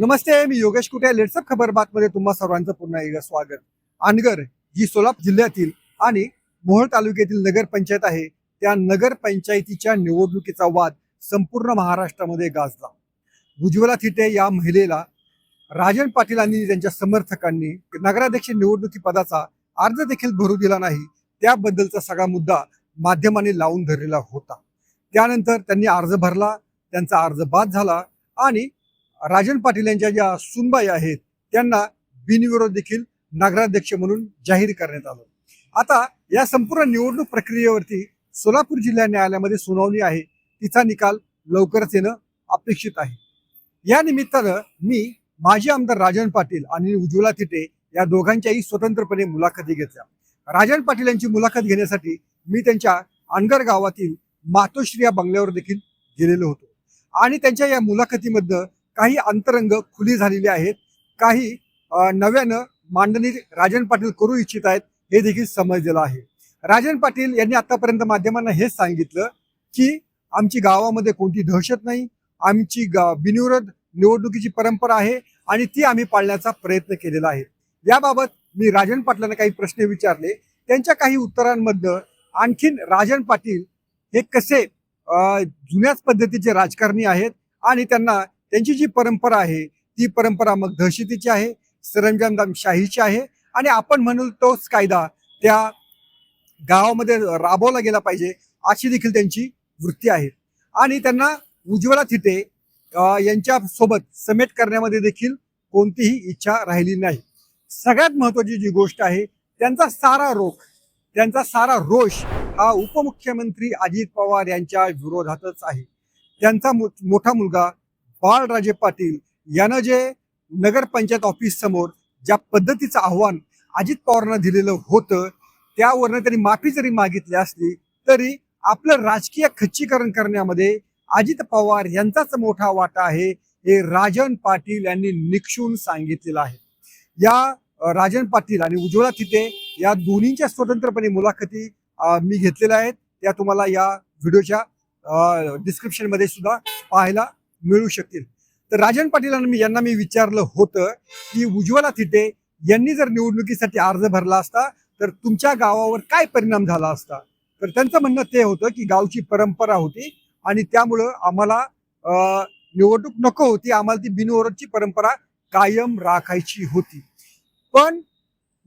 नमस्ते मी योगेश कुटे लेट्सअप खबर बातमध्ये तुम्हा सर्वांचं पुन्हा एकदा स्वागत. अनगर जी सोलापूर जिल्ह्यातील आणि मोहोळ तालुक्यातील नगरपंचायत आहे. त्या नगरपंचायतीच्या निवडणुकीचा वाद संपूर्ण महाराष्ट्रामध्ये गाजला. उज्ज्वला थिटे या महिलेला राजन पाटील आणि त्यांच्या समर्थकांनी नगराध्यक्ष निवडणुकी पदाचा अर्ज देखील भरू दिला नाही. त्याबद्दलचा सगळा मुद्दा माध्यमांनी लावून धरलेला होता. त्यानंतर त्यांनी अर्ज भरला त्यांचा अर्ज बाद झाला आणि राजन पाटील यांच्या ज्या सुनबाई आहेत त्यांना बिनविरोध देखील नगराध्यक्ष म्हणून जाहीर करण्यात आलं. आता या संपूर्ण निवडणूक प्रक्रियेवरती सोलापूर जिल्हा न्यायालयामध्ये सुनावणी आहे. तिचा निकाल लवकरच येणं अपेक्षित आहे. या निमित्तानं मी माजी आमदार राजन पाटील आणि उज्ज्वला तिटे या दोघांच्याही स्वतंत्रपणे मुलाखती घेतल्या. राजन पाटील यांची मुलाखत घेण्यासाठी मी त्यांच्या अनगर गावातील मातोश्री या बंगल्यावर देखील गेलेलो होतो. आणि त्यांच्या या मुलाखतीमधनं काही अंतरंग खुली झालेली आहेत. काही नव्यानं मांडणी राजन पाटील करू इच्छित आहेत हे देखील समजलेलं आहे. राजन पाटील यांनी आतापर्यंत माध्यमांना हेच सांगितलं की आमची गावामध्ये कोणती दहशत नाही आमची गा बिनविरोध निवडणुकीची परंपरा आहे आणि ती आम्ही पाळण्याचा प्रयत्न केलेला आहे. याबाबत मी राजन पाटलांना काही प्रश्न विचारले. त्यांच्या काही उत्तरांमधनं आणखीन राजन पाटील हे कसे जुन्याच पद्धतीचे राजकारणी आहेत आणि त्यांना त्यांची जी परंपरा आहे ती परंपरा मग दहशतीची आहे सरंजाम शाहीची आहे आणि आपण म्हणू तोच कायदा त्या गावामध्ये राबवला गेला पाहिजे अशी देखील त्यांची वृत्ती आहे. आणि त्यांना उज्ज्वला थिटे यांच्यासोबत यांच्या सोबत समेट करण्यामध्ये देखील कोणतीही इच्छा राहिली नाही. सगळ्यात महत्वाची जी गोष्ट आहे त्यांचा सारा रोख त्यांचा सारा रोष हा उपमुख्यमंत्री अजित पवार यांच्या विरोधातच आहे. त्यांचा मो- मोठा मुलगा बाळराजे पाटील यानं जे नगरपंचायत ऑफिस समोर ज्या पद्धतीचं आव्हान अजित पवारांना दिलेलं होतं त्यावरनं त्यांनी माफी जरी मागितली असली तरी आपलं राजकीय खच्चीकरण करण्यामध्ये अजित पवार यांचाच मोठा वाटा आहे हे राजन पाटील यांनी निक्षून सांगितलेलं आहे. या राजन पाटील आणि उज्ज्वला तिथे या दोन्हींच्या स्वतंत्रपणे मुलाखती मी घेतलेल्या आहेत. त्या तुम्हाला या व्हिडिओच्या डिस्क्रिप्शनमध्ये सुद्धा पाहायला मिळू शकतील. तर राजन पाटील मी यांना मी विचारलं होतं की उज्ज्वला थिटे यांनी जर निवडणुकीसाठी अर्ज भरला असता तर तुमच्या गावावर काय परिणाम झाला असता? तर त्यांचं म्हणणं ते होतं की गावची परंपरा होती आणि त्यामुळं आम्हाला निवडणूक नको होती. आम्हाला ती बिनविरोधची परंपरा कायम राखायची होती. पण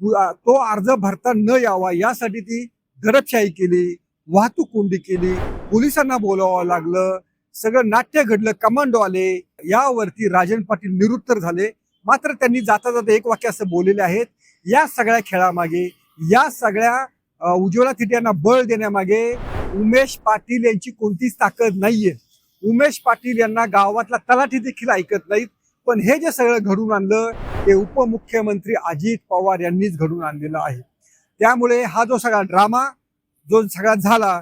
तो अर्ज भरता न यावा यासाठी ती दडपशाही केली वाहतूक कोंडी केली पोलिसांना बोलावं लागलं सगळं नाट्य घडलं कमांडो आले. यावरती राजन पाटील निरुत्तर झाले. मात्र त्यांनी जाता जाता एक वाक्य असं बोललेले आहेत या सगळ्या खेळामागे या सगळ्या उज्ज्वला थिटे यांना बळ देण्यामागे उमेश पाटील यांची कोणतीच ताकद नाहीये. उमेश पाटील यांना गावातला तलाठी देखील ऐकत नाहीत पण हे जे सगळं घडून आणलं ते उपमुख्यमंत्री अजित पवार यांनीच घडून आणलेलं आहे. त्यामुळे हा जो सगळा ड्रामा जो सगळा झाला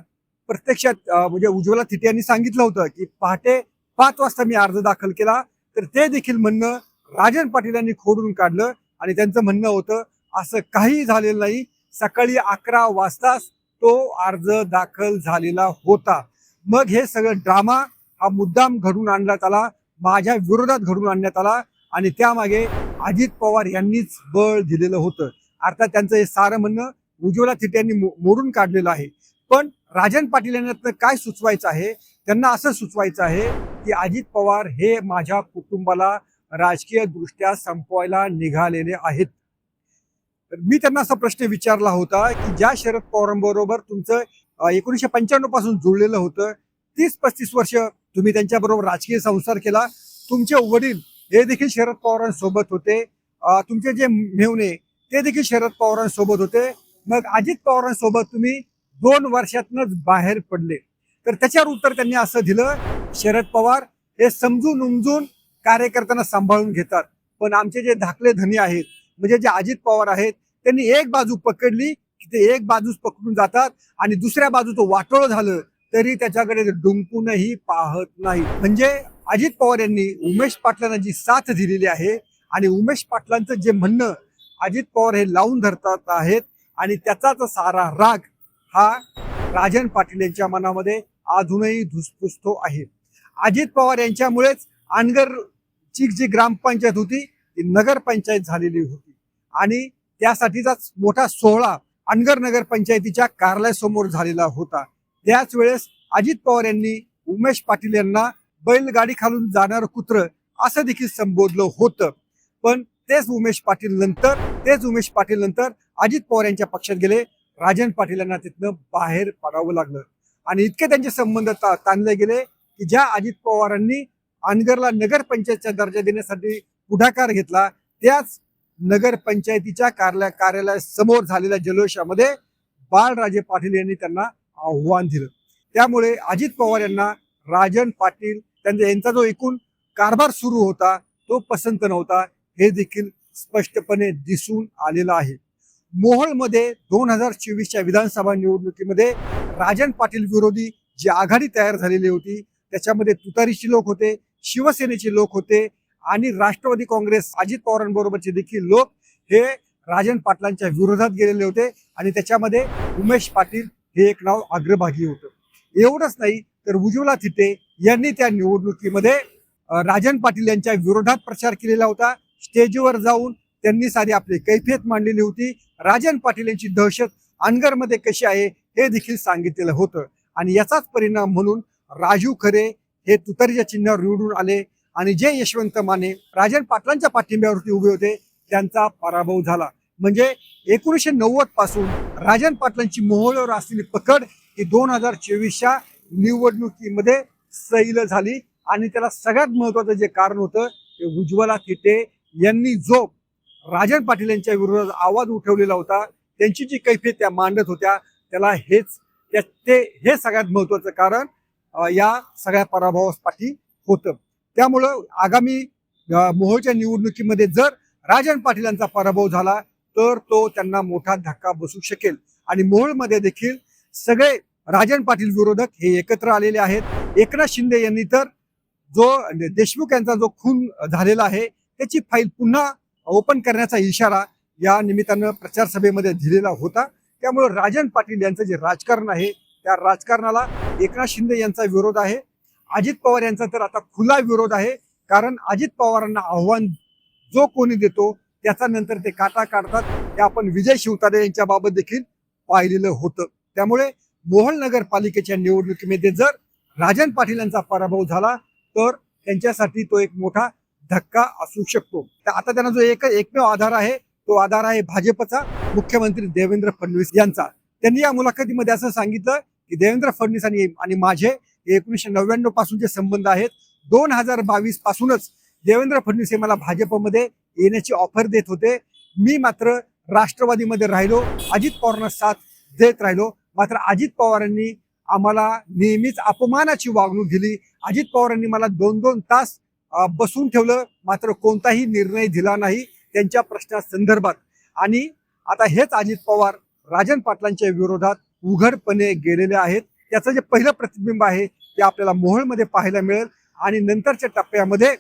प्रत्यक्षात म्हणजे उज्ज्वला थिटे यांनी सांगितलं होतं की पहाटे पाच वाजता मी अर्ज दाखल केला तर ते देखील म्हणणं राजन पाटील यांनी खोडून काढलं आणि त्यांचं म्हणणं होतं असं काही झालेलं नाही सकाळी अकरा वाजताच तो अर्ज दाखल झालेला होता. मग हे सगळं ड्रामा हा मुद्दाम घडून आणण्यात आला माझ्या विरोधात घडून आणण्यात आला आणि त्यामागे अजित पवार यांनीच बळ दिलेलं होतं. अर्थात त्यांचं हे सारं म्हणणं उज्ज्वला थिटे यांनी मो- मोडून काढलेलं आहे. पण राजन पाटील यांना काय सुचवायचं आहे? त्यांना असं सुचवायचं आहे की अजित पवार हे माझ्या कुटुंबाला राजकीय दृष्ट्या संपवायला निघालेले आहेत. तर मी त्यांना असा प्रश्न विचारला होता की ज्या शरद पवारांबरोबर तुमचं एकोणीसशे पंच्याण्णवपासून जुळलेलं होतं तीस पस्तीस वर्ष तुम्ही त्यांच्याबरोबर राजकीय संसार केला तुमचे वडील हे देखील शरद पवारांसोबत होते तुमचे जे मेवणे ते देखील शरद पवारांसोबत होते. मग अजित पवारांसोबत तुम्ही दोन वर्षातनच बाहेर पडले. तर त्याच्यावर उत्तर त्यांनी असं दिलं शरद पवार हे समजून उमजून कार्यकर्त्यांना सांभाळून घेतात. पण आमचे जे धाकले धनी आहेत म्हणजे जे अजित पवार आहेत त्यांनी एक बाजू पकडली की ते एक बाजूच पकडून जातात आणि दुसऱ्या बाजूचं वाटोळ झालं तरी त्याच्याकडे डुंकूनही पाहत नाही. म्हणजे अजित पवार यांनी उमेश पाटलांना जी साथ दिलेली आहे आणि उमेश पाटलांचं जे म्हणणं अजित पवार हे लावून धरतात आहेत आणि त्याचाच सारा राग हा राजन पाटील यांच्या मनामध्ये अजूनही धुसफुसतो आहे. अजित पवार यांच्यामुळेच अनगर ची जी ग्रामपंचायत होती ती नगरपंचायत झालेली होती. आणि त्यासाठीचाच मोठा सोहळा अनगर नगर पंचायतीच्या कार्यालयासमोर झालेला होता. त्याच वेळेस अजित पवार यांनी उमेश पाटील यांना बैलगाडी खालून जाणार कुत्र असं देखील संबोधलं होतं. पण तेच उमेश पाटील नंतर तेच उमेश पाटील नंतर अजित पवार यांच्या पक्षात गेले. राजन पाटील यांना तिथनं बाहेर पडावं लागलं. आणि इतके त्यांचे संबंध ता- ताणले गेले की ज्या अजित पवारांनी अनगरला नगरपंचायतचा दर्जा देण्यासाठी पुढाकार घेतला त्याच नगरपंचायतीच्या कार्यालय कार्यालयासमोर झालेल्या जल्लोषामध्ये बाळराजे पाटील यांनी त्यांना आव्हान दिलं. त्यामुळे अजित पवार यांना राजन पाटील त्यांचा यांचा जो एकूण कारभार सुरू होता तो पसंत नव्हता हे देखील स्पष्टपणे दिसून आलेलं आहे. मोहोळमध्ये दोन हजार चोवीसच्या विधानसभा निवडणुकीमध्ये राजन पाटील विरोधी जी आघाडी तयार झालेली होती त्याच्यामध्ये तुतारीचे लोक होते शिवसेनेचे लोक होते आणि राष्ट्रवादी काँग्रेस अजित पवारांबरोबरचे देखील लोक हे राजन पाटलांच्या विरोधात गेलेले होते आणि त्याच्यामध्ये उमेश पाटील हे एक नाव अग्रभागी होतं. एवढंच नाही तर उज्ज्वला थिटे यांनी त्या निवडणुकीमध्ये राजन पाटील यांच्या विरोधात प्रचार केलेला होता. स्टेजवर जाऊन त्यांनी साधी आपली कैफियत मांडलेली होती. राजन पाटील यांची दहशत अनगरमध्ये कशी आहे हे देखील सांगितलेलं होतं. आणि याचाच परिणाम म्हणून राजू खरे हे तुतारीच्या चिन्हावर निवडून आले आणि जे यशवंत माने राजन पाटलांच्या पाठिंब्यावरती उभे होते त्यांचा पराभव झाला. म्हणजे एकोणीसशे नव्वदपासून राजन पाटलांची मोहळ्यावर असलेली पकड ही दोन हजार चोवीसच्या निवडणुकीमध्ये सैल झाली. आणि त्याला सगळ्यात महत्वाचं जे कारण होतं ते उज्ज्वला थिटे यांनी जो राजन पाटील यांच्या विरोधात आवाज उठवलेला होता. त्यांची जी कैफियत त्या मांडत होत्या त्याला हेच त्या- ते हे सगळ्यात महत्वाचं कारण या सगळ्या पराभवासाठी होतं. त्यामुळं आगामी मोहोळच्या निवडणुकीमध्ये जर राजन पाटील यांचा पराभव झाला तर तो त्यांना मोठा धक्का बसू शकेल. आणि मोहोळमध्ये देखील सगळे राजन पाटील विरोधक हे एकत्र आलेले आहेत. एकनाथ शिंदे यांनी तर जो देशमुख यांचा जो खून झालेला आहे त्याची फाईल पुन्हा ओपन करण्याचा इशारा या निमित्तानं प्रचार सभेमध्ये दिलेला होता. त्यामुळे राजन पाटील यांचं जे राजकारण आहे त्या राजकारणाला एकनाथ शिंदे यांचा विरोध आहे. अजित पवार यांचा तर आता खुला विरोध आहे. कारण अजित पवारांना आव्हान जो कोणी देतो त्याचा नंतर ते काटा काढतात. ते आपण विजय शिवतारे यांच्या बाबत देखील पाहिलेलं होतं. त्यामुळे मोहन नगरपालिकेच्या निवडणुकीमध्ये जर राजन पाटील यांचा पराभव झाला तर त्यांच्यासाठी तो एक मोठा धक्का असू शकतो. तर आता त्यांना जो एक एकमेव आधार आहे तो आधार आहे भाजपचा मुख्यमंत्री देवेंद्र फडणवीस यांचा. त्यांनी या मुलाखतीमध्ये असं सांगितलं की देवेंद्र फडणवीस आणि आणि माझे एकोणीसशे नव्याण्णव पासूनचे संबंध आहेत दोन हजार बावीस पासूनच देवेंद्र फडणवीस हे मला भाजपमध्ये येण्याची ऑफर देत होते. मी मात्र राष्ट्रवादीमध्ये राहिलो अजित पवारांना साथ देत राहिलो. मात्र अजित पवारांनी आम्हाला नेहमीच अपमानाची वागणूक दिली. अजित पवारांनी मला दोन दोन तास बसून ठेवलं मात्र कोणताही निर्णय दिला नाही त्यांच्या प्रश्नासंदर्भात. आणि आता हेच अजित पवार राजन पाटलांच्या विरोधात उघडपणे गेलेले आहेत. त्याचं जे पहिलं प्रतिबिंब आहे ते आपल्याला मोहोळमध्ये पाहायला मिळेल. आणि नंतरच्या टप्प्यामध्ये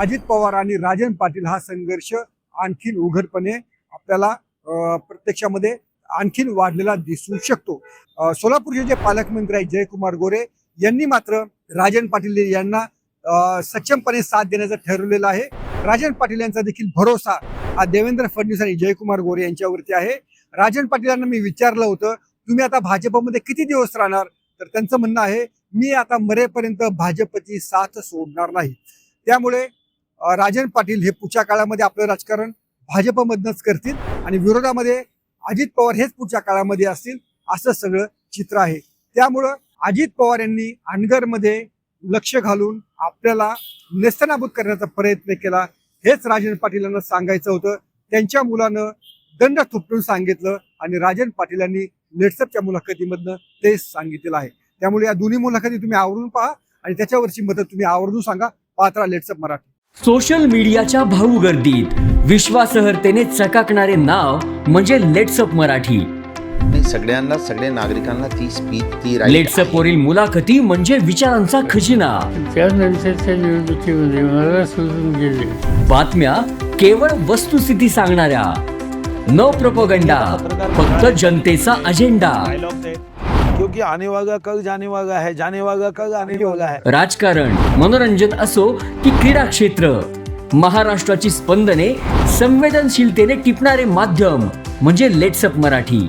अजित पवार आणि राजन पाटील हा संघर्ष आणखीन उघडपणे आपल्याला प्रत्यक्षामध्ये आणखीन वाढलेला दिसू शकतो. सोलापूरचे जे पालकमंत्री आहेत जयकुमार गोरे यांनी मात्र राजन पाटील यांना सक्षमपणे साथ देण्याचं ठरवलेलं आहे. राजन पाटील यांचा देखील भरोसा हा देवेंद्र फडणवीस आणि जयकुमार गोरे यांच्यावरती आहे. राजन पाटील यांना मी विचारलं होतं तुम्ही आता भाजपमध्ये किती दिवस राहणार? तर त्यांचं म्हणणं आहे मी आता मरेपर्यंत भाजपची साथ सोडणार नाही. त्यामुळे राजन पाटील हे पुढच्या काळामध्ये आपलं राजकारण भाजपमधनंच करतील आणि विरोधामध्ये अजित पवार हेच पुढच्या काळामध्ये असतील असं सगळं चित्र आहे. त्यामुळं अजित पवार यांनी अनगरमध्ये लक्ष घालून आपल्याला नेस्तनाबूत करण्याचा प्रयत्न केला. हेच राजन पाटील यांना सांगायचं होतं. त्यांच्या मुलानं दंड थुपटून सांगितलं आणि राजन पाटील यांनी मुलाखतीमधनं ते सांगितलेलं आहे. त्यामुळे या दोन्ही मुलाखती तुम्ही आवरून पहा आणि त्याच्यावरची मदत तुम्ही आवर्जून सांगा. पात्रा लेट्सअप मराठी. सोशल मीडियाच्या भाऊ गर्दीत. विश्वासहर्तेने चकाकणारे नाव म्हणजे लेट्सअप मराठी. सगळ्यांना सगळ्या नागरिकांना ती स्पीच ती लेट्सअप. वरील मुलाखती म्हणजे विचारांचा खजिना. त्यानंतरच्या निवडणुकीमध्ये मला सोडून गेले. बातम्या केवळ वस्तुस्थिती सांगणाऱ्या. न प्रपोगंडा फक्त जनतेचा अजेंडा. क्योंकि आने वाला कल जाने वाला है जाने वाला कल आने वाला है. राजकारण मनोरंजन असो की क्रीडा क्षेत्र. महाराष्ट्राची स्पंदने संवेदनशीलतेने टिपणारे माध्यम म्हणजे लेट्सअप मराठी.